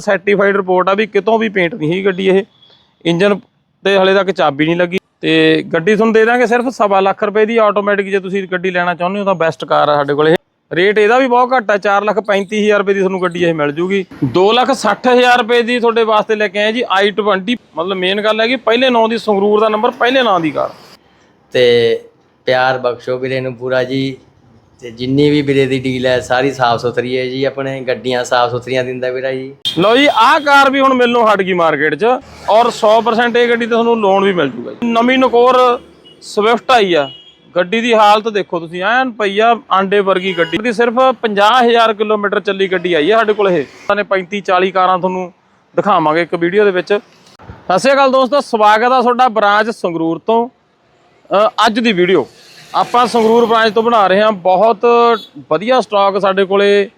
Certified report ਆ ਵੀ ਕਿਤੋਂ ਵੀ ਪੇਂਟ ਨਹੀਂ ਸੀ ਗੱਡੀ ਇਹ। ਇੰਜਨ ਤੇ ਹਲੇ ਤੱਕ ਚਾਬੀ ਨਹੀਂ ਲੱਗੀ। ਤੇ ਗੱਡੀ ਤੁਹਾਨੂੰ ਦੇ ਦਾਂਗੇ ਸਿਰਫ ਸਵਾ ਲੱਖ ਰੁਪਏ ਦੀ ਆਟੋਮੈਟਿਕ ਜੇ ਤੁਸੀਂ ਗੱਡੀ ਲੈਣਾ ਚਾਹੁੰਦੇ ਹੋ ਤਾਂ ਬੈਸਟ ਕਾਰ ਆ ਸਾਡੇ ਕੋਲ ਇਹ। ਰੇਟ ਇਹਦਾ ਵੀ ਬਹੁਤ ਘੱਟ ਆ 4 ਲੱਖ 35000 ਰੁਪਏ ਦੀ ਤੁਹਾਨੂੰ ਗੱਡੀ ਇਹ ਮਿਲ ਜੂਗੀ। 2 ਲੱਖ 60000 ਰੁਪਏ ਦੀ ਤੁਹਾਡੇ ਵਾਸਤੇ ਲੈ ਕੇ ਆਏ ਜੀ i20 ਮਤਲਬ ਮੇਨ ਗੱਲ ਹੈ ਕਿ ਪਹਿਲੇ ਨਾਂ ਦੀ ਸੰਗਰੂਰ ਦਾ ਨੰਬਰ ਪਹਿਲੇ ਨਾਂ ਦੀ ਕਾਰ। ਤੇ ਪਿਆਰ ਬਖਸ਼ੋ ਵੀਰੇ ਨੂੰ ਪੂਰਾ ਜੀ। ਤੇ ਜਿੰਨੀ ਵੀ ਵੀਰੇ ਦੀ ਡੀਲ ਹੈ, ਸਾਰੀ ਸਾਫ਼ ਸੁਥਰੀ ਹੈ ਜੀ, ਆਪਣੇ ਗੱਡੀਆਂ ਸਾਫ਼ ਸੁਥਰੀਆਂ ਦਿੰਦਾ ਵੀਰਾ ਜੀ। ਲਓ ਜੀ, ਆਹ ਕਾਰ ਵੀ ਹੁਣ ਮਿਲਣੋਂ ਹਟ ਗਈ ਮਾਰਕੀਟ 'ਚ ਔਰ 100% ਇਹ ਗੱਡੀ ਤੇ ਤੁਹਾਨੂੰ ਲੋਨ ਵੀ ਮਿਲ ਜੂਗਾ ਜੀ। ਨਵੀਂ ਨਕੋਰ ਸਵਿਫਟ ਆਈ ਆ। ਗੱਡੀ ਦੀ ਹਾਲਤ ਦੇਖੋ ਤੁਸੀਂ, ਐਨ ਪਈਆ ਆਂਡੇ ਵਰਗੀ ਗੱਡੀ। ਦੀ ਸਿਰਫ 50000 ਕਿਲੋਮੀਟਰ ਚੱਲੀ ਗੱਡੀ ਆਈ ਹੈ ਸਾਡੇ ਕੋਲ ਇਹ। ਨੇ 35 40 ਕਾਰਾਂ ਤੁਹਾਨੂੰ ਦਿਖਾਵਾਂਗੇ ਇੱਕ ਵੀਡੀਓ ਦੇ ਵਿੱਚ। ਸਤਿ ਸ਼੍ਰੀ ਅਕਾਲ ਦੋਸਤੋ, ਸਵਾਗਤ ਆ ਤੁਹਾਡਾ ਬ੍ਰਾਂਚ ਸੰਗਰੂਰ ਤੋਂ। ਅੱਜ ਦੀ ਵੀਡੀਓ। ਆਪਾਂ ਸੰਗਰੂਰ ਬ੍ਰਾਂਚ ਤੋਂ ਬਣਾ ਰਹੇ ਹਾਂ। ਬਹੁਤ ਵਧੀਆ ਸਟਾਕ ਸਾਡੇ ਕੋਲੇ।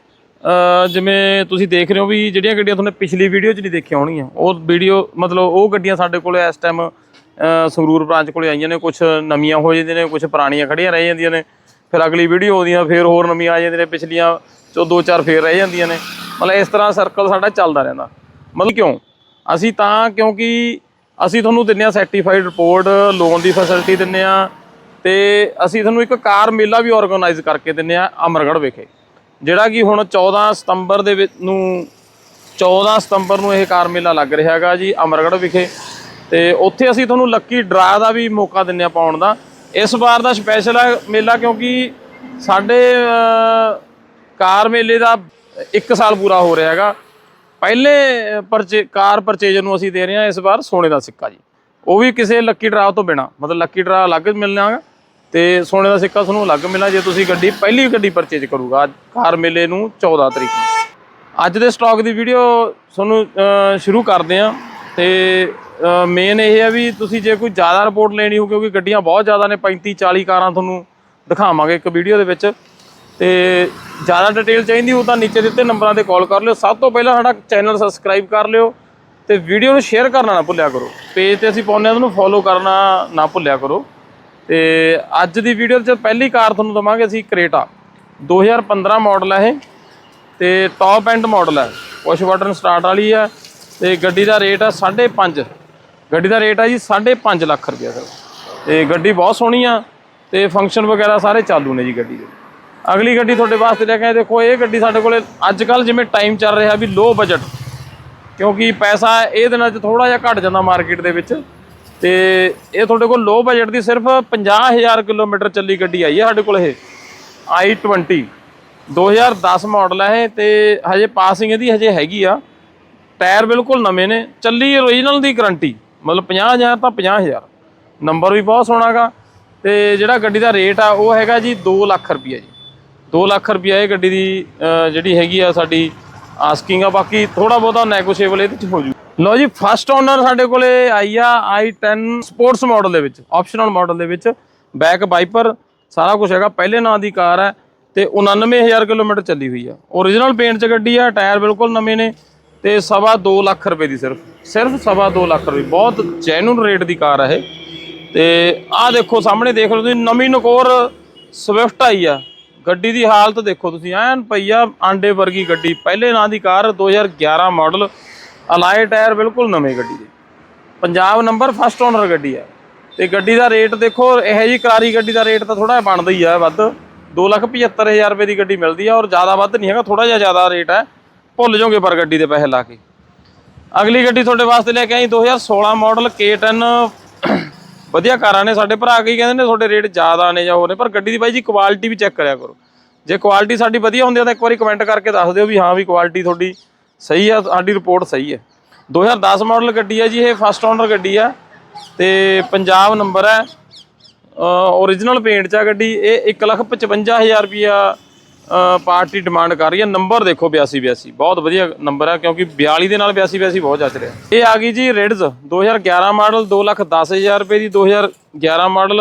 ਜਿਵੇਂ ਤੁਸੀਂ ਦੇਖ ਰਹੇ ਹੋ ਵੀ ਜਿਹੜੀਆਂ ਗੱਡੀਆਂ ਤੁਹਾਨੂੰ ਪਿਛਲੀ ਵੀਡੀਓ 'ਚ ਨਹੀਂ ਦੇਖੀਆਂ ਹੋਣਗੀਆਂ। ਉਹ ਵੀਡੀਓ ਮਤਲਬ ਉਹ ਗੱਡੀਆਂ ਸਾਡੇ ਕੋਲੇ ਇਸ ਟਾਈਮ ਸੰਗਰੂਰ ਬ੍ਰਾਂਚ ਕੋਲੇ ਆਈਆਂ ਨੇ। ਕੁਝ ਨਵੀਆਂ ਹੋ ਜਾਂਦੀਆਂ ਨੇ ਕੁਝ ਪੁਰਾਣੀਆਂ ਖੜੀਆਂ ਰਹਿ ਜਾਂਦੀਆਂ ਨੇ। ਫਿਰ ਅਗਲੀ ਵੀਡੀਓ ਆਉਂਦੀਆਂ, ਫਿਰ ਹੋਰ ਨਵੀਆਂ ਆ ਜਾਂਦੀਆਂ ਨੇ। ਪਿਛਲੀਆਂ ਚੋਂ ਦੋ ਚਾਰ ਫੇਰ ਰਹਿ ਜਾਂਦੀਆਂ ਨੇ। ਮਤਲਬ ਇਸ ਤਰ੍ਹਾਂ ਸਰਕਲ ਸਾਡਾ ਚੱਲਦਾ ਰਹਿੰਦਾ। ਮਤਲਬ ਕਿਉਂ? ਅਸੀਂ ਤਾਂ ਕਿਉਂਕਿ ਅਸੀਂ ਤੁਹਾਨੂੰ ਦਿੰਨੇ ਆ ਸਰਟੀਫਾਈਡ ਰਿਪੋਰਟ ਲੋਨ ਦੀ ਫੈਸਿਲਿਟੀ ਦਿੰਨੇ ਆ ਤੇ ਅਸੀਂ ਤੁਹਾਨੂੰ ਇੱਕ ਕਾਰ ਮੇਲਾ ਵੀ ਆਰਗੇਨਾਈਜ਼ ਕਰਕੇ ਦਿੰਨੇ ਆ ਅਮਰਗੜ੍ਹ ਵਿਖੇ, ਜਿਹੜਾ ਕਿ ਹੁਣ 14 ਸਤੰਬਰ ਦੇ ਵਿੱਚ ਨੂੰ 14 ਸਤੰਬਰ ਨੂੰ ਇਹ ਕਾਰ ਮੇਲਾ ਲੱਗ ਰਿਹਾ ਹੈਗਾ ਜੀ ਅਮਰਗੜ੍ਹ ਵਿਖੇ। ਤੇ ਉੱਥੇ ਅਸੀਂ ਤੁਹਾਨੂੰ ਲੱਕੀ ਡਰਾ ਦਾ ਵੀ ਮੌਕਾ ਦਿੰਨੇ ਆ ਪਾਉਣ ਦਾ। ਇਸ ਵਾਰ ਦਾ ਸਪੈਸ਼ਲ ਹੈ ਮੇਲਾ ਕਿਉਂਕਿ ਸਾਡੇ ਕਾਰ ਮੇਲੇ ਦਾ 1 ਸਾਲ ਪੂਰਾ ਹੋ ਰਿਹਾ ਹੈਗਾ। ਪਹਿਲੇ ਪਰਚੇ, ਕਾਰ ਪਰਚੇਜ ਨੂੰ ਅਸੀਂ ਦੇ ਰਹੇ ਹਾਂ ਇਸ ਵਾਰ ਸੋਨੇ ਦਾ ਸਿੱਕਾ ਜੀ। ਉਹ ਵੀ ਕਿਸੇ ਲੱਕੀ ਡਰਾ ਤੋਂ ਬਿਨਾ, ਮਤਲਬ ਲੱਕੀ ਡਰਾ ਅਲੱਗ ਮਿਲਣਾ ਗਾ ਤੇ ਸੋਨੇ ਦਾ ਸਿੱਕਾ ਤੁਹਾਨੂੰ ਅਲੱਗ ਮਿਲਣਾ ਜੇ ਤੁਸੀਂ ਗੱਡੀ, ਪਹਿਲੀ ਗੱਡੀ ਪਰਚੇਜ ਕਰੂਗਾ ਕਾਰ ਮੇਲੇ ਨੂੰ 14 ਤਰੀਕ ਨੂੰ। ਅੱਜ ਦੇ ਸਟਾਕ ਦੀ ਵੀਡੀਓ ਤੁਹਾਨੂੰ ਸ਼ੁਰੂ ਕਰਦੇ ਹਾਂ ਤੇ ਮੇਨ ਇਹ ਹੈ ਵੀ ਤੁਸੀਂ ਜੇ ਕੋਈ ਜ਼ਿਆਦਾ ਰਿਪੋਰਟ ਲੈਣੀ ਹੋ ਕਿਉਂਕਿ ਗੱਡੀਆਂ ਬਹੁਤ ਜ਼ਿਆਦਾ ਨੇ 35 40 ਕਾਰਾਂ ਤੁਹਾਨੂੰ ਦਿਖਾਵਾਂਗੇ ਇੱਕ ਵੀਡੀਓ ਦੇ ਵਿੱਚ। ਤੇ ਜ਼ਿਆਦਾ ਡਿਟੇਲ ਚਾਹੀਦੀ ਹੋ ਤਾਂ ਨੀਚੇ ਦਿੱਤੇ ਨੰਬਰਾਂ ਤੇ ਕਾਲ ਕਰ ਲਿਓ। ਸਭ ਤੋਂ ਪਹਿਲਾਂ ਸਾਡਾ ਚੈਨਲ ਸਬਸਕ੍ਰਾਈਬ ਕਰ ਲਿਓ ਤੇ ਵੀਡੀਓ ਨੂੰ ਸ਼ੇਅਰ ਕਰਨਾ ਨਾ ਭੁੱਲਿਆ ਕਰੋ। ਪੇਜ ਤੇ ਅਸੀਂ ਪਾਉਂਦੇ ਹਾਂ ਉਹਨੂੰ ਫੋਲੋ ਕਰਨਾ ਨਾ ਭੁੱਲਿਆ ਕਰੋ। ਤੇ ਅੱਜ ਦੀ ਵੀਡੀਓ 'ਚ ਪਹਿਲੀ ਕਾਰ ਤੁਹਾਨੂੰ ਦਵਾਂਗੇ ਅਸੀਂ ਕਰੇਟਾ 2015 ਮਾਡਲ ਹੈ ਇਹ ਤੇ ਟੌਪ ਐਂਡ ਮਾਡਲ ਹੈ ਪੁਸ਼ ਬਟਨ ਸਟਾਰਟ ਵਾਲੀ ਹੈ ਤੇ ਗੱਡੀ ਦਾ ਰੇਟ ਹੈ 5.5 ਗੱਡੀ ਦਾ ਰੇਟ ਹੈ ਜੀ 5.5 ਲੱਖ ਰੁਪਏ ਸਰ। ਤੇ ਗੱਡੀ ਬਹੁਤ ਸੋਹਣੀ ਆ ਤੇ ਫੰਕਸ਼ਨ ਵਗੈਰਾ ਸਾਰੇ ਚਾਲੂ ਨੇ ਜੀ ਗੱਡੀ ਦੇ। ਅਗਲੀ ਗੱਡੀ ਤੁਹਾਡੇ ਵਾਸਤੇ ਲੈ ਕੇ ਦੇਖੋ, ਇਹ ਗੱਡੀ ਸਾਡੇ ਕੋਲੇ ਅੱਜ ਕੱਲ ਜਿਵੇਂ ਟਾਈਮ ਚੱਲ ਰਿਹਾ ਵੀ ਲੋ ਬਜਟ ਕਿਉਂਕਿ ਪੈਸਾ ਇਹ ਦਿਨਾਂ 'ਚ ਥੋੜਾ ਜਿਹਾ ਘਟ ਜਾਂਦਾ ਮਾਰਕੀਟ ਦੇ ਵਿੱਚ। ਤੇ ਇਹ ਤੁਹਾਡੇ ਕੋਲ ਲੋ ਬਜਟ ਦੀ ਸਿਰਫ 50000 ਕਿਲੋਮੀਟਰ ਚੱਲੀ ਗੱਡੀ ਆਈ ਹੈ ਸਾਡੇ ਕੋਲ ਇਹ i20 2010 ਮਾਡਲ ਹੈ ਇਹ ਤੇ ਹਜੇ ਪਾਸਿੰਗ ਇਹਦੀ ਹਜੇ ਹੈਗੀ ਆ। ਟਾਇਰ ਬਿਲਕੁਲ ਨਵੇਂ ਨੇ, ਚੱਲੀ ਓਰੀਜਨਲ ਦੀ ਗਾਰੰਟੀ ਮਤਲਬ 50000 ਤਾਂ 50000 ਨੰਬਰ ਵੀ ਬਹੁਤ ਸੋਹਣਾਗਾ ਤੇ ਜਿਹੜਾ ਗੱਡੀ ਦਾ ਰੇਟ ਆ ਉਹ ਹੈਗਾ ਜੀ 2 ਲੱਖ ਰੁਪਈਆ ਜੀ। 2 ਲੱਖ ਰੁਪਈਆ ਇਹ ਗੱਡੀ ਦੀ ਜਿਹੜੀ ਹੈਗੀ ਆ ਸਾਡੀ ਆਸਕਿੰਗ ਆ, ਬਾਕੀ ਥੋੜਾ ਬਹੁਤਾ ਨੈਗੋਸ਼ੀਏਬਲ ਇਹਦੇ ਚ ਹੋ ਜੂ। ਲਓ ਜੀ ਫਸਟ ਓਨਰ ਸਾਡੇ ਕੋਲੇ ਆਈ ਆ i10 ਸਪੋਰਟਸ ਮਾਡਲ ਦੇ ਵਿੱਚ ਆਪਸ਼ਨਲ ਮਾਡਲ ਦੇ ਵਿੱਚ ਬੈਕ ਵਾਈਪਰ ਸਾਰਾ ਕੁਝ ਹੈਗਾ, ਪਹਿਲੇ ਨਾਂ ਦੀ ਕਾਰ ਹੈ ਤੇ 99000 ਕਿਲੋਮੀਟਰ ਚੱਲੀ ਹੋਈ ਆ। Origignal ਪੇਂਟ ਚ ਗੱਡੀ ਆ, ਟਾਇਰ ਬਿਲਕੁਲ ਨਵੇਂ ਨੇ ਤੇ ਸਵਾ 2 ਲੱਖ ਰੁਪਏ ਦੀ ਸਿਰਫ ਸਿਰਫ ਸਵਾ 2 ਲੱਖ ਰੁਪਏ, ਬਹੁਤ ਜੈਨੂਨ ਰੇਟ ਦੀ ਕਾਰ ਹੈ ਇਹ। ਤੇ ਆਹ ਦੇਖੋ, ਸਾਹਮਣੇ ਦੇਖ ਲਓ ਤੁਸੀਂ, ਨਵੀਂ ਨਕੋਰ ਸਵਿਫਟ ਆਈ ਆ। ਗੱਡੀ ਦੀ ਹਾਲਤ ਦੇਖੋ ਤੁਸੀਂ, ਐਨ ਪਈਆ ਆਂਡੇ ਵਰਗੀ ਗੱਡੀ, ਪਹਿਲੇ ਨਾਂ ਦੀ ਕਾਰ 2011 ਮਾਡਲ ਅਲਾਈ ਟਾਇਰ ਬਿਲਕੁਲ ਨਵੇਂ ਗੱਡੀ ਦੇ। ਪੰਜਾਬ ਨੰਬਰ ਫਸਟ ਓਨਰ ਗੱਡੀ ਆ। ਤੇ ਗੱਡੀ ਦਾ ਰੇਟ ਦੇਖੋ, ਇਹ ਜੀ ਕਰਾਰੀ ਗੱਡੀ ਦਾ ਰੇਟ ਤਾਂ ਥੋੜਾ ਬਣਦਾ ਹੀ ਆ ਵੱਧ। 275000 ਰੁਪਏ ਦੀ ਗੱਡੀ ਮਿਲਦੀ ਆ ਔਰ ਜ਼ਿਆਦਾ ਵੱਧ ਨਹੀਂ ਹੈਗਾ ਥੋੜਾ ਜਿਹਾ ਜ਼ਿਆਦਾ ਰੇਟ ਹੈ ਭੁੱਲ ਜਾਓਗੇ ਪਰ ਗੱਡੀ ਦੇ ਪੈਸੇ ਲਾ ਕੇ। ਅਗਲੀ ਗੱਡੀ ਤੁਹਾਡੇ ਵਾਸਤੇ ਲੈ ਕੇ ਆਈ 2016 ਮਾਡਲ K10 ਵਧੀਆ ਕਾਰਾਂ ਨੇ ਸਾਡੇ ਭਰਾ ਕੀ ਕਹਿੰਦੇ ਨੇ ਤੁਹਾਡੇ ਰੇਟ ਜ਼ਿਆਦਾ ਨੇ ਜਾਂ ਹੋਰ ਨੇ, ਪਰ ਗੱਡੀ ਦੀ ਬਾਈ ਜੀ ਕੁਆਲਿਟੀ ਵੀ ਚੈੱਕ ਕਰਿਆ ਕਰੋ। ਜੇ ਕੁਆਲਿਟੀ ਸਾਡੀ ਵਧੀਆ ਹੁੰਦੀ ਆ ਤਾਂ ਇੱਕ ਵਾਰੀ ਕਮੈਂਟ ਕਰਕੇ ਦੱਸ ਦਿਓ ਵੀ ਹਾਂ ਵੀ ਕੁਆਲਿਟੀ ਤੁਹਾਡੀ ਸਹੀ ਆ, ਸਾਡੀ ਰਿਪੋਰਟ ਸਹੀ ਹੈ। 2010 ਮਾਡਲ ਗੱਡੀ ਹੈ ਜੀ, ਇਹ ਫਸਟ ਓਨਰ ਗੱਡੀ ਆ ਤੇ ਪੰਜਾਬ ਨੰਬਰ ਹੈ। ਓਰੀਜਨਲ ਪੇਂਟ ਚ ਆ ਗੱਡੀ, ਇਹ 155000 ਰੁਪਿਆ ਪਾਰਟੀ ਡਿਮਾਂਡ ਕਰ ਰਹੀ ਹੈ। ਨੰਬਰ ਦੇਖੋ 8282 ਬਹੁਤ ਵਧੀਆ ਨੰਬਰ ਹੈ ਕਿਉਂਕਿ 42 ਦੇ ਨਾਲ 8282 ਬਹੁਤ ਜੱਜ ਰਿਹਾ। ਇਹ ਆ ਗਈ ਜੀ ਰਿਡਜ਼ 2011 ਮਾਡਲ 210000 ਰੁਪਏ ਦੀ 2011 ਮਾਡਲ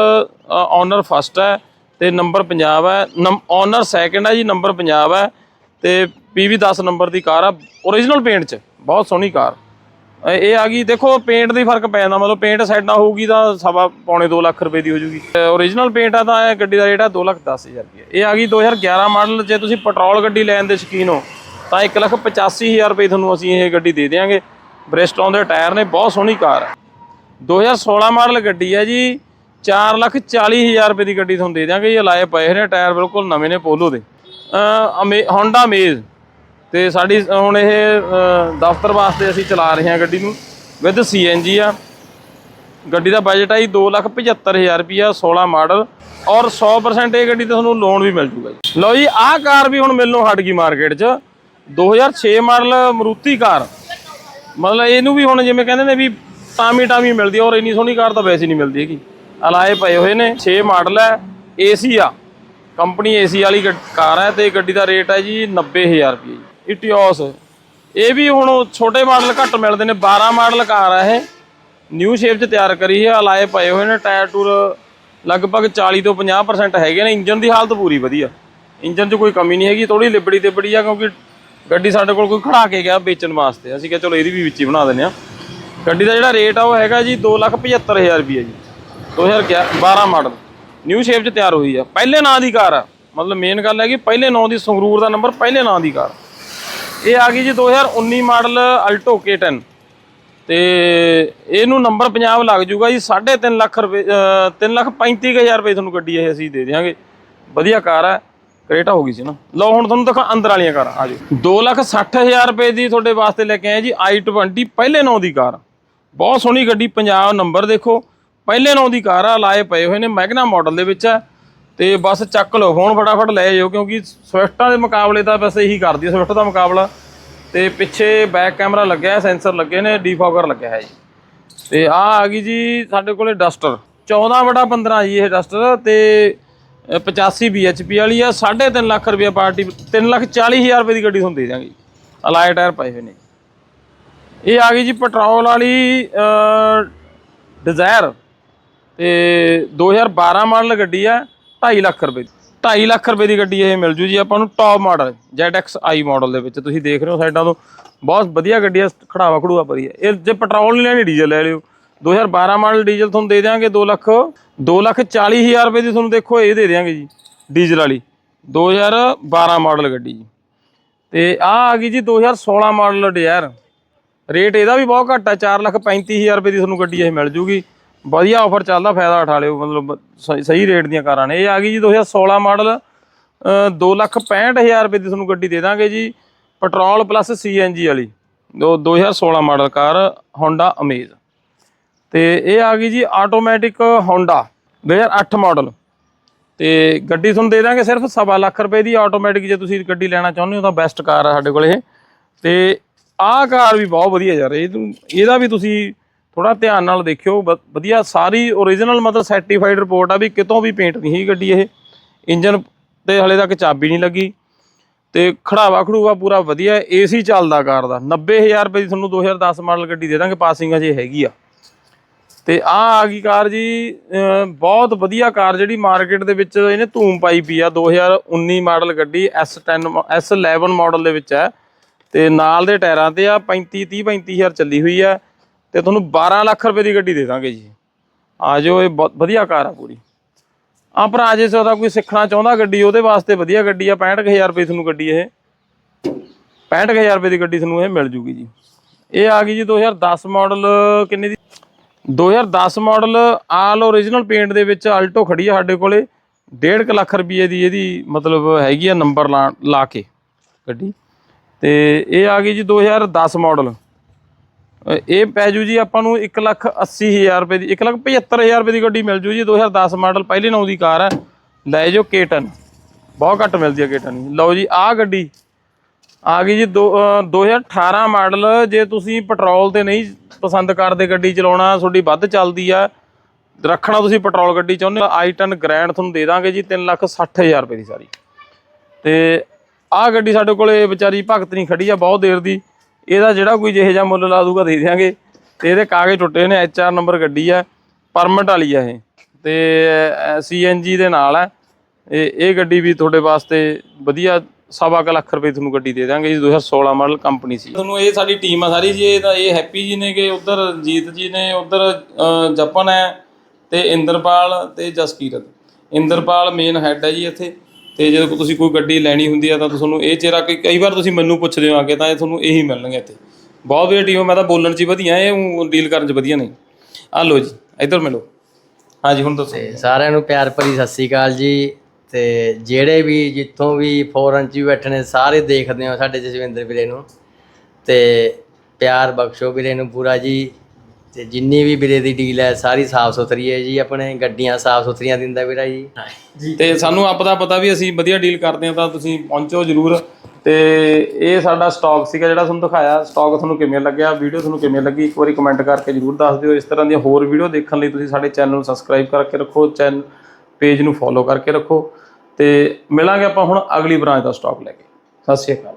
ਓਨਰ ਫਸਟ ਹੈ ਤੇ ਨੰਬਰ ਪੰਜਾਬ ਹੈ। ਓਨਰ ਸੈਕੰਡ ਹੈ ਜੀ ਨੰਬਰ ਪੰਜਾਬ ਹੈ ਤੇ PV 10 ਨੰਬਰ ਦੀ ਕਾਰ ਆ ਓਰੀਜਨਲ ਪੇਂਟ ਚ, ਬਹੁਤ ਸੋਹਣੀ ਕਾਰ। ਇਹ ਆ ਗਈ, ਦੇਖੋ ਪੇਂਟ ਦੀ ਫ਼ਰਕ ਪੈ ਜਾਂਦਾ, ਮਤਲਬ ਪੇਂਟ ਸਾਈਡਾਂ ਹੋਊਗੀ ਤਾਂ ਸਵਾ ਪੌਣੇ 2 ਲੱਖ ਰੁਪਏ ਦੀ ਹੋ ਜੂਗੀ। ਓਰੀਜਨਲ ਪੇਂਟ ਆ ਤਾਂ ਇਹ ਗੱਡੀ ਦਾ ਰੇਟ ਆ 2 ਲੱਖ 10 ਹਜ਼ਾਰ ਰੁਪਏ। ਇਹ ਆ ਗਈ 2011 ਮਾਡਲ ਜੇ ਤੁਸੀਂ ਪੈਟਰੋਲ ਗੱਡੀ ਲੈਣ ਦੇ ਸ਼ੌਕੀਨ ਹੋ, ਤਾਂ 185000 ਰੁਪਏ ਤੁਹਾਨੂੰ ਅਸੀਂ ਇਹ ਗੱਡੀ ਦੇ ਦੇਵਾਂਗੇ ਬ੍ਰੇਸਟੋਨ ਦੇ ਟਾਇਰ ਨੇ, ਬਹੁਤ ਸੋਹਣੀ ਕਾਰ ਹੈ 2016 ਮਾਡਲ ਗੱਡੀ ਹੈ ਜੀ 440000 ਰੁਪਏ ਦੀ ਗੱਡੀ ਤੁਹਾਨੂੰ ਦੇ ਦਿਆਂਗੇ। ਇਹ ਲਾਏ ਪਏ ਨੇ ਟਾਇਰ ਬਿਲਕੁਲ ਨਵੇਂ ਨੇ ਪੋਲੋ ਦੇ। ਹੋਂਡਾ ਮੇਜ਼ ਤੇ ਸਾਡੀ ਹੁਣ ਇਹ ਦਫ਼ਤਰ ਵਾਸਤੇ ਅਸੀਂ ਚਲਾ ਰਹੇ ਹਾਂ ਗੱਡੀ ਨੂੰ ਵਿਦ ਸੀਐਨਜੀ ਆ। ਗੱਡੀ ਦਾ ਬਜਟ ਹੈ ਜੀ 275000 ਰੁਪਿਆ 16 ਮਾਡਲ ਔਰ 100% ਇਹ ਗੱਡੀ ਤੇ ਤੁਹਾਨੂੰ ਲੋਨ ਵੀ ਮਿਲ ਜੂਗਾ ਜੀ। ਲਓ ਜੀ, ਆਹ ਕਾਰ ਵੀ ਹੁਣ ਮਿਲਣੋਂ ਹਟ ਗਈ ਮਾਰਕੀਟ 'ਚ। 2006 ਮਾਡਲ ਮਰੂਤੀ ਕਾਰ। ਮਤਲਬ ਇਹਨੂੰ ਵੀ ਹੁਣ ਜਿਵੇਂ ਕਹਿੰਦੇ ਨੇ ਵੀ ਟਾਮੀ ਟਾਮੀ ਮਿਲਦੀ ਔਰ ਇੰਨੀ ਸੋਹਣੀ ਕਾਰ ਤਾਂ ਵੈਸੇ ਨਹੀਂ ਮਿਲਦੀ ਹੈਗੀ। ਅਲਾਏ ਪਏ ਹੋਏ ਨੇ 6 ਮਾਡਲ ਹੈ, ਏਸੀ ਆ। ਕੰਪਨੀ ਏਸੀ ਵਾਲੀ ਗੱਡ- ਕਾਰ ਹੈ ਤੇ ਗੱਡੀ ਦਾ ਰੇਟ ਹੈ ਜੀ 90000 ਰੁਪਏ ਜੀ। ਇਟਿਓਸ ਇਹ ਵੀ ਹੁਣ ਛੋਟੇ ਮਾਡਲ ਘੱਟ ਮਿਲਦੇ ਨੇ 12 ਮਾਡਲ ਕਾਰ ਆ ਇਹ। ਨਿਊ ਸ਼ੇਪ 'ਚ ਤਿਆਰ ਕਰੀ ਹੈ ਅਲਾਏ ਪਏ ਹੋਏ ਨੇ, ਟਾਇਰ ਟੂਰ ਲਗਭਗ 40 ਤੋਂ 50% ਹੈਗੇ ਨੇ। ਇੰਜਨ ਦੀ ਹਾਲਤ ਪੂਰੀ ਵਧੀਆ। ਇੰਜਨ 'ਚ ਕੋਈ ਕਮੀ ਨਹੀਂ ਹੈਗੀ ਥੋੜੀ ਲਿਬੜੀ ਤੇ ਬੜੀ ਆ, ਕਿਉਂਕਿ ਗੱਡੀ ਸਾਡੇ ਕੋਲ ਕੋਈ ਖੜਾ ਕੇ ਗਿਆ ਵੇਚਣ ਵਾਸਤੇ। ਅਸੀਂ ਕਿਹਾ ਚਲੋ ਇਹਦੀ ਵੀ ਵਿੱਚ ਹੀ ਬਣਾ ਦਿੰਦੇ ਆ ਗੱਡੀ ਦਾ ਜਿਹੜਾ ਰੇਟ ਆ ਉਹ ਹੈਗਾ ਜੀ 275000 ਰੁਪਏ ਜੀ। 2012 ਮਾਡਲ। ਨਿਊ ਸ਼ੇਪ 'ਚ ਤਿਆਰ ਹੋਈ ਆ। ਪਹਿਲੇ ਨਾਂ ਦੀ ਕਾਰ ਆ। ਮਤਲਬ ਮੇਨ ਗੱਲ ਹੈ ਕਿ ਪਹਿਲੇ ਨਾਂ ਦੀ ਸੰਗਰੂਰ ਦਾ ਨੰਬਰ ਪਹਿਲੇ ਨਾਂ ਦੀ ਕਾਰ। ਇਹ ਆ ਗਈ ਜੀ 2019 ਮਾਡਲ ਅਲਟੋ K10 ਤੇ ਇਹਨੂੰ ਨੰਬਰ ਪੰਜਾਬ ਲੱਗ ਜੂਗਾ ਜੀ 3.5 ਲੱਖ ਰੁਪਏ 3 ਲੱਖ 35000 ਰੁਪਏ ਤੁਹਾਨੂੰ ਗੱਡੀ ਇਹ ਅਸੀਂ ਦੇ ਦਿਆਂਗੇ। ਵਧੀਆ ਕਾਰ ਹੈ ਕਰੇਟਾ ਹੋ ਗਈ ਸੀ ਨਾ। ਲਓ ਹੁਣ ਤੁਹਾਨੂੰ ਦਿਖਾ ਅੰਦਰ ਵਾਲੀਆਂ ਕਾਰਾਂ, ਆ ਜਾਓ। 2 ਲੱਖ 60000 ਰੁਪਏ ਦੀ ਤੁਹਾਡੇ ਵਾਸਤੇ ਲੈ ਕੇ ਆਏ ਜੀ i20 ਪਹਿਲੇ ਨੌ ਦੀ ਕਾਰ। ਬਹੁਤ ਸੋਹਣੀ ਗੱਡੀ, ਪੰਜਾਬ ਨੰਬਰ ਦੇਖੋ। ਪਹਿਲੇ ਨੌ ਦੀ ਕਾਰ ਆ, ਲਾਏ ਪਏ ਹੋਏ ਨੇ, ਮੈਗਨਾ ਮਾਡਲ ਦੇ ਵਿੱਚ ਹੈ ਤੇ ਬਸ ਚੱਕ ਲਓ ਫੋਨ ਫਟਾਫਟ ਲੈ ਜਾਓ ਕਿਉਂਕਿ ਸਵਿਫਟਾਂ ਦੇ ਮੁਕਾਬਲੇ ਤਾਂ ਬਸ ਇਹੀ ਕਰਦੀ ਹੈ ਸਵਿਫਟ ਦਾ ਮੁਕਾਬਲਾ। ਤੇ ਪਿੱਛੇ ਬੈਕ ਕੈਮਰਾ ਲੱਗਿਆ ਹੈ ਸੈਂਸਰ ਲੱਗੇ ਨੇ ਡੀਫੋਗਰ ਲੱਗਿਆ ਹੈ ਜੀ। ਤੇ ਆ ਆ ਗਈ ਜੀ ਸਾਡੇ ਕੋਲੇ ਡਸਟਰ 14 ਬਟਾ 15 ਜੀ ਇਹ ਡਸਟਰ ਤੇ ਅ, 85 bhp ਵਾਲੀ ਆ 3.5 ਲੱਖ ਰੁਪਏ ਪਾਰਟੀ 3 ਲੱਖ 40 ਹਜ਼ਾਰ ਰੁਪਏ ਦੀ ਗੱਡੀ ਤੁਹਾਨੂੰ ਦੇ ਦਾਂਗੇ ਅਲਾਈ ਟਾਇਰ ਪਏ ਹੋਏ ਨੇ। ਇਹ ਆ ਗਈ ਜੀ ਪੈਟਰੋਲ ਵਾਲੀ ਡਿਜ਼ਾਇਰ ਤੇ 2012 ਮਾਡਲ ਗੱਡੀ ਆ 2.5 ਲੱਖ ਰੁਪਏ ਦੀ। 2.5 ਲੱਖ ਰੁਪਏ ਦੀ ਗੱਡੀ ਇਹ ਮਿਲ ਜੂ ਜੀ ਆਪਾਂ ਨੂੰ ਟੌਪ ਮਾਡਲ ZXi ਮਾਡਲ ਦੇ ਵਿੱਚ। ਤੁਸੀਂ ਦੇਖ ਰਹੇ ਹੋ ਸਾਈਡਾਂ ਤੋਂ ਬਹੁਤ ਵਧੀਆ ਗੱਡੀ ਆ, ਖੜਾਵਾ ਖੜੂਆ ਭਰੀ ਹੈ ਇਹ ਜੇ ਪੈਟਰੋਲ ਨਹੀਂ ਲੈਣੀ ਡੀਜ਼ਲ ਲੈ ਲਿਓ। 2012 ਮਾਡਲ ਡੀਜ਼ਲ ਤੁਹਾਨੂੰ ਦੇ ਦਿਆਂਗੇ 2 ਲੱਖ 2 ਲੱਖ 40 ਹਜ਼ਾਰ ਰੁਪਏ ਦੀ ਤੁਹਾਨੂੰ ਦੇਖੋ ਇਹ ਦੇ ਦਿਆਂਗੇ ਜੀ ਡੀਜ਼ਲ ਵਾਲੀ। 2012 ਮਾਡਲ ਗੱਡੀ ਜੀ। ਤੇ ਆ ਆ ਗਈ ਜੀ 2016 ਮਾਡਲ ਡਿਜ਼ਾਇਰ ਰੇਟ ਇਹਦਾ ਵੀ ਬਹੁਤ ਘੱਟ ਹੈ 4 ਲੱਖ 35000 ਰੁਪਏ ਦੀ ਤੁਹਾਨੂੰ ਗੱਡੀ ਇਹ ਮਿਲ ਜੂਗੀ। ਵਧੀਆ ਆਫਰ ਚੱਲਦਾ, ਫਾਇਦਾ ਉਠਾ ਲਿਓ, ਮਤਲਬ ਸਹੀ- ਸਹੀ ਰੇਟ ਦੀਆਂ ਕਾਰਾਂ ਨੇ। ਇਹ ਆ ਗਈ ਜੀ 2016 ਮਾਡਲ 2 ਲੱਖ 65000 ਰੁਪਏ ਦੀ ਤੁਹਾਨੂੰ ਗੱਡੀ ਦੇ ਦਾਂਗੇ ਜੀ ਪੈਟਰੋਲ ਪਲੱਸ ਸੀਐਨਜੀ ਵਾਲੀ। ਦੋ 2016 ਮਾਡਲ ਕਾਰ ਹੋਂਡਾ ਅਮੇਜ਼ ਤੇ ਇਹ ਆ ਗਈ ਜੀ ਆਟੋਮੈਟਿਕ ਹੋਂਡਾ 2008 ਮਾਡਲ ਤੇ ਗੱਡੀ ਤੁਹਾਨੂੰ ਦੇ ਦਾਂਗੇ ਸਿਰਫ ਸਵਾ ਲੱਖ ਰੁਪਏ ਦੀ ਆਟੋਮੈਟਿਕ ਜੇ ਤੁਸੀਂ ਗੱਡੀ ਲੈਣਾ ਚਾਹੁੰਦੇ ਹੋ ਤਾਂ ਬੈਸਟ ਕਾਰ ਆ ਸਾਡੇ ਕੋਲ ਇਹ। ਤੇ ਆਹ ਕਾਰ ਵੀ ਬਹੁਤ ਵਧੀਆ ਯਾਰ, ਇਹ ਇਹਦਾ ਵੀ ਤੁਸੀਂ ਥੋੜਾ ਧਿਆਨ ਨਾਲ ਦੇਖਿਓ, ਵ- ਵਧੀਆ ਸਾਰੀ ਓਰੀਜਨਲ ਮਤਲਬ ਸਰਟੀਫਾਈਡ ਰਿਪੋਰਟ ਆ ਵੀ ਕਿਤੋਂ ਵੀ ਪੇਂਟ ਨਹੀਂ ਸੀ ਗੱਡੀ ਇਹ। ਇੰਜਨ ਤੇ ਹਲੇ ਤੱਕ ਚਾਬੀ ਨਹੀਂ ਲੱਗੀ। ਤੇ ਖੜਾਵਾ ਖੜੂਵਾ ਪੂਰਾ ਵਧੀਆ ਏਸੀ ਚੱਲਦਾ ਕਾਰ ਦਾ। 90000 ਰੁਪਏ ਦੀ ਤੁਹਾਨੂੰ 2010 ਮਾਡਲ ਗੱਡੀ ਦੇ ਦਾਂਗੇ ਪਾਸਿੰਗ ਅਜੇ ਹੈਗੀ ਆ। ਤੇ ਆ ਆ ਗਈ ਕਾਰ ਜੀ ਬਹੁਤ ਵਧੀਆ ਕਾਰ ਜਿਹੜੀ ਮਾਰਕੀਟ ਦੇ ਵਿੱਚ ਇਹਨੇ ਧੂਮ ਪਾਈ ਪਈ ਆ। 2019 ਮਾਡਲ ਗੱਡੀ S10 ਮ- S11 ਮਾਡਲ ਦੇ ਵਿੱਚ ਹੈ। ਤੇ ਨਾਲ ਦੇ ਟਾਇਰਾਂ ਤੇ ਆ 35 30 35000 ਚੱਲੀ ਹੋਈ ਆ। ਤੇ ਤੁਹਾਨੂੰ 12 ਲੱਖ ਰੁਪਏ ਦੀ ਗੱਡੀ ਦੇ ਦਾਂਗੇ ਜੀ। ਆ ਜਾਓ ਇਹ ਬਹੁਤ ਵਧੀਆ ਕਾਰ ਆ ਪੂਰੀ। ਆ ਭਰਾ ਜੇ ਉਹਦਾ ਕੋਈ ਸਿੱਖਣਾ ਚਾਹੁੰਦਾ ਗੱਡੀ ਉਹਦੇ ਵਾਸਤੇ ਵਧੀਆ ਗੱਡੀ ਆ 65000 ਰੁਪਏ ਤੁਹਾਨੂੰ ਗੱਡੀ ਇਹ। 65000 ਰੁਪਏ ਦੀ ਗੱਡੀ ਤੁਹਾਨੂੰ ਇਹ ਮਿਲ ਜੂਗੀ ਜੀ। ਇਹ ਆ ਗਈ ਜੀ 2010 ਮਾਡਲ ਕਿੰਨੇ ਦੀ? 2010 ਮਾਡਲ ਆਲ ਓਰੀਜਨਲ ਪੇਂਟ ਦੇ ਵਿੱਚ ਆਲਟੋ ਖੜੀ ਆ ਸਾਡੇ ਕੋਲੇ। 1.5 ਲੱਖ ਰੁਪਏ ਦੀ ਇਹਦੀ ਮਤਲਬ ਹੈਗੀ ਆ ਨੰਬਰ ਲਾ ਲਾ ਕੇ ਗੱਡੀ। ਤੇ ਇਹ ਆ ਗਈ ਜੀ 2010 ਮਾਡਲ। ਅ, ਇਹ ਪੈ ਜੂ ਜੀ ਆਪਾਂ ਨੂੰ 1 ਲੱਖ 80 ਹਜ਼ਾਰ ਰੁਪਏ ਦੀ 1 ਲੱਖ 75 ਹਜ਼ਾਰ ਰੁਪਏ ਦੀ ਗੱਡੀ ਮਿਲ ਜੂ ਜੀ 2010 ਮਾਡਲ ਪਹਿਲੇ ਨੌ ਦੀ ਕਾਰ ਹੈ। ਲੈ ਜਾਓ ਕੇਟਨ। ਬਹੁਤ ਘੱਟ ਮਿਲਦੀ ਹੈ ਕੇਟਨ ਲਓ ਜੀ ਆਹ ਗੱਡੀ ਆ ਗਈ ਜੀ ਦੋ- ਅ, 2018 ਮਾਡਲ। ਜੇ ਤੁਸੀਂ ਪੈਟਰੋਲ ਤੇ ਨਹੀਂ ਪਸੰਦ ਕਰਦੇ ਗੱਡੀ ਚਲਾਉਣਾ ਤੁਹਾਡੀ ਵੱਧ ਚੱਲਦੀ ਆ। ਰੱਖਣਾ ਤੁਸੀਂ ਪੈਟਰੋਲ ਗੱਡੀ ਚਾਹੁੰਦੇ ਹੋ i10 ਗ੍ਰੈਂਡ ਤੁਹਾਨੂੰ ਦੇ ਦਾਂਗੇ ਜੀ 3 ਲੱਖ 60 ਹਜ਼ਾਰ ਰੁਪਏ ਦੀ ਸਾਰੀ। ਤੇ ਆਹ ਗੱਡੀ ਸਾਡੇ ਕੋਲੇ ਵਿਚਾਰੀ ਭਗਤ ਨਹੀਂ ਖੜੀ ਆ ਬਹੁਤ ਦੇਰ ਦੀ। ਇਹਦਾ ਜਿਹੜਾ ਕੋਈ ਜਿਹੇ ਜਿਹਾ ਮੁੱਲ ਲਾ ਦੂਗਾ ਦੇ ਦਿਆਂਗੇ। ਤੇ ਇਹਦੇ ਕਾਗਜ਼ ਟੁੱਟੇ ਨੇ ਐਚਆਰ ਨੰਬਰ ਗੱਡੀ ਆ, ਪਰਮਿਟ ਵਾਲੀ ਆ ਇਹ। ਤੇ ਸੀਐਨਜੀ ਦੇ ਨਾਲ ਆ। ਇਹ ਇਹ ਗੱਡੀ ਵੀ ਤੁਹਾਡੇ ਵਾਸਤੇ ਵਧੀਆ, ਸਵਾ ਕੁ ਲੱਖ ਰੁਪਏ ਤੁਹਾਨੂੰ ਗੱਡੀ ਦੇ ਦਾਂਗੇ ਜੀ 2016 ਮਾਡਲ ਕੰਪਨੀ ਸੀ। ਤੁਹਾਨੂੰ ਇਹ ਸਾਡੀ ਟੀਮ ਆ ਸਾਰੀ ਜੀ, ਇਹ ਤਾਂ ਇਹ ਹੈਪੀ ਜੀ ਨੇ ਕਿ ਉਧਰ ਜੀਤ ਜੀ ਨੇ, ਉਧਰ ਜਪਨ ਹੈ ਤੇ ਇੰਦਰਪਾਲ ਤੇ ਜਸਕੀਰਤ। ਇੰਦਰਪਾਲ ਮੇਨ ਹੈੱਡ ਹੈ ਜੀ ਇੱਥੇ। ਤੇ ਜਦੋਂ ਤੁਸੀਂ ਕੋਈ ਗੱਡੀ ਲੈਣੀ ਹੁੰਦੀ ਆ ਤਾਂ ਤੁਹਾਨੂੰ ਇਹ ਚਿਹਰਾ ਕਈ ਕਈ ਵਾਰ ਤੁਸੀਂ ਮੈਨੂੰ ਪੁੱਛਦੇ ਹੋ ਆ ਕੇ ਤਾਂ ਇਹ ਤੁਹਾਨੂੰ ਇਹੀ ਮਿਲਣਗੇ ਇੱਥੇ। ਬਹੁਤ ਵਧੀਆ ਟੀਮ ਮੈਂ ਤਾਂ ਬੋਲਣ 'ਚ ਹੀ ਵਧੀਆ, ਇਹ ਡੀਲ ਕਰਨ 'ਚ ਵਧੀਆ ਨਹੀਂ ਆ ਲਓ ਜੀ, ਇੱਧਰ ਮਿਲੋ। ਹਾਂਜੀ ਹੁਣ ਦੱਸੋ। ਤੇ ਸਾਰਿਆਂ ਨੂੰ ਪਿਆਰ ਭਰੀ ਸਤਿ ਸ੍ਰੀ ਅਕਾਲ ਜੀ। ਤੇ ਜਿਹੜੇ ਵੀ ਜਿੱਥੋਂ ਵੀ ਫੋਰਨ 'ਚ ਵੀ ਬੈਠੇ ਨੇ, ਸਾਰੇ ਦੇਖਦੇ ਹੋ ਸਾਡੇ ਜਸਵਿੰਦਰ ਵੀਰੇ ਨੂੰ। ਤੇ ਪਿਆਰ ਬਖਸ਼ੋ ਵੀਰੇ ਨੂੰ ਪੂਰਾ ਜੀ। ਤੇ ਜਿੰਨੀ ਵੀ ਵੀਰੇ ਦੀ ਡੀਲ ਹੈ, ਸਾਰੀ ਸਾਫ਼ ਸੁਥਰੀ ਹੈ ਜੀ, ਆਪਣੇ ਗੱਡੀਆਂ ਸਾਫ਼ ਸੁਥਰੀਆਂ ਦਿੰਦਾ ਵੀਰਾ ਜੀ। ਤੇ ਸਾਨੂੰ ਆਪ ਦਾ ਪਤਾ ਵੀ ਅਸੀਂ ਵਧੀਆ ਡੀਲ ਕਰਦੇ ਹਾਂ, ਤਾਂ ਤੁਸੀਂ ਪਹੁੰਚੋ ਜਰੂਰ। ਤੇ ਇਹ ਸਾਡਾ ਸਟਾਕ ਸੀਗਾ ਜਿਹੜਾ ਤੁਹਾਨੂੰ ਦਿਖਾਇਆ ਸਟਾਕ ਤੁਹਾਨੂੰ ਕਿਵੇਂ ਲੱਗਿਆ ਵੀਡੀਓ ਤੁਹਾਨੂੰ ਕਿਵੇਂ ਲੱਗੀ, ਇੱਕ ਵਾਰੀ ਕਮੈਂਟ ਕਰਕੇ ਜਰੂਰ ਦੱਸ ਦਿਓ। ਇਸ ਤਰ੍ਹਾਂ ਦੀਆਂ ਹੋਰ ਵੀਡੀਓ ਦੇਖਣ ਲਈ ਤੁਸੀਂ ਸਾਡੇ ਚੈਨਲ ਨੂੰ ਸਬਸਕ੍ਰਾਈਬ ਕਰਕੇ ਰੱਖੋ ਚੈਨਲ ਪੇਜ ਨੂੰ ਫੋਲੋ ਕਰਕੇ ਰੱਖੋ। ਤੇ ਮਿਲਾਂਗੇ ਆਪਾਂ ਹੁਣ ਅਗਲੀ ਬ੍ਰਾਂਚ ਦਾ ਸਟਾਕ ਲੈ ਕੇ। ਸਤਿ ਸ਼੍ਰੀ ਅਕਾਲ।